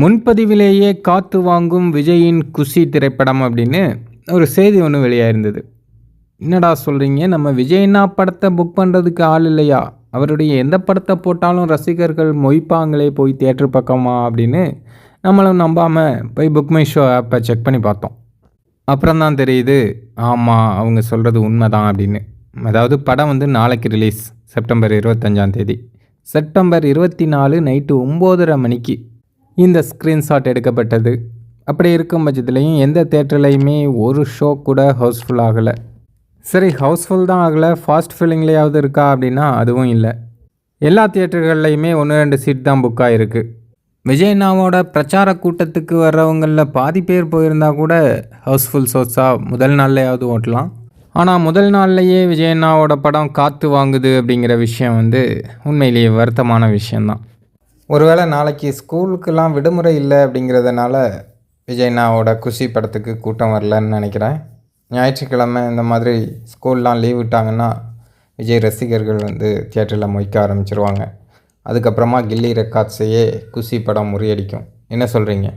முன்பதிவிலேயே காத்து வாங்கும் விஜயின் குஷி திரைப்படம் அப்படின்னு ஒரு செய்தி ஒன்று வெளியாயிருந்தது. என்னடா சொல்கிறீங்க நம்ம விஜய்னா படத்தை புக் பண்ணுறதுக்கு ஆள் இல்லையா? அவருடைய எந்த படத்தை போட்டாலும் ரசிகர்கள் மொய்ப்பாங்களே போய் தியேட்டர் பக்கமா அப்படின்னு நம்மளும் நம்பாமல் போய் புக் மை ஷோ ஆப்பை செக் பண்ணி பார்த்தோம். அப்புறம் தான் தெரியுது ஆமாம் அவங்க சொல்கிறது உண்மை தான் அப்படின்னு. அதாவது படம் வந்து நாளைக்கு ரிலீஸ் செப்டம்பர் இருபத்தஞ்சாம் தேதி. செப்டம்பர் இருபத்தி நாலு நைட்டு ஒம்போதரை மணிக்கு. இந்த ஸ்க்ரீன்ஷாட் எடுக்கப்பட்டது. அப்படி இருக்கும் பட்சத்துலையும் எந்த தேட்டர்லேயுமே ஒரு ஷோ கூட ஹவுஸ்ஃபுல் ஆகலை. சரி ஹவுஸ்ஃபுல் தான் ஆகலை. ஃபாஸ்ட் ஃபில்லிங்லேயாவது இருக்கா அப்படின்னா அதுவும் இல்லை. எல்லா தியேட்டர்கள்லையுமே ஒன்று ரெண்டு சீட் தான் புக் ஆகிருக்கு விஜயண்ணாவோட பிரச்சார கூட்டத்துக்கு வர்றவங்களில் பாதி பேர் போயிருந்தா கூட ஹவுஸ்ஃபுல் ஷோஸாக முதல் நாள்லையாவது ஓட்டலாம். ஆனால் முதல் நாள்லையே விஜயண்ணாவோட படம் காற்று வாங்குது அப்படிங்கிற விஷயம் வந்து உண்மையிலேயே வருத்தமான விஷயந்தான் ஒருவேளை நாளைக்கு ஸ்கூலுக்கெல்லாம் விடுமுறை இல்லை அப்படிங்கிறதுனால விஜய்னாவோட குஷி படத்துக்கு கூட்டம் வரலன்னு நினைக்கிறேன். ஞாயிற்றுக்கிழமை இந்த மாதிரி ஸ்கூல்லாம் லீவ் விட்டாங்கன்னா விஜய் ரசிகர்கள் வந்து தியேட்டரில் மொய்க்க ஆரம்பிச்சிருவாங்க. அதுக்கப்புறமா கில்லி ரெக்கார்ட்ஸையே குஷி படம் முறியடிக்கும். என்ன சொல்கிறீங்க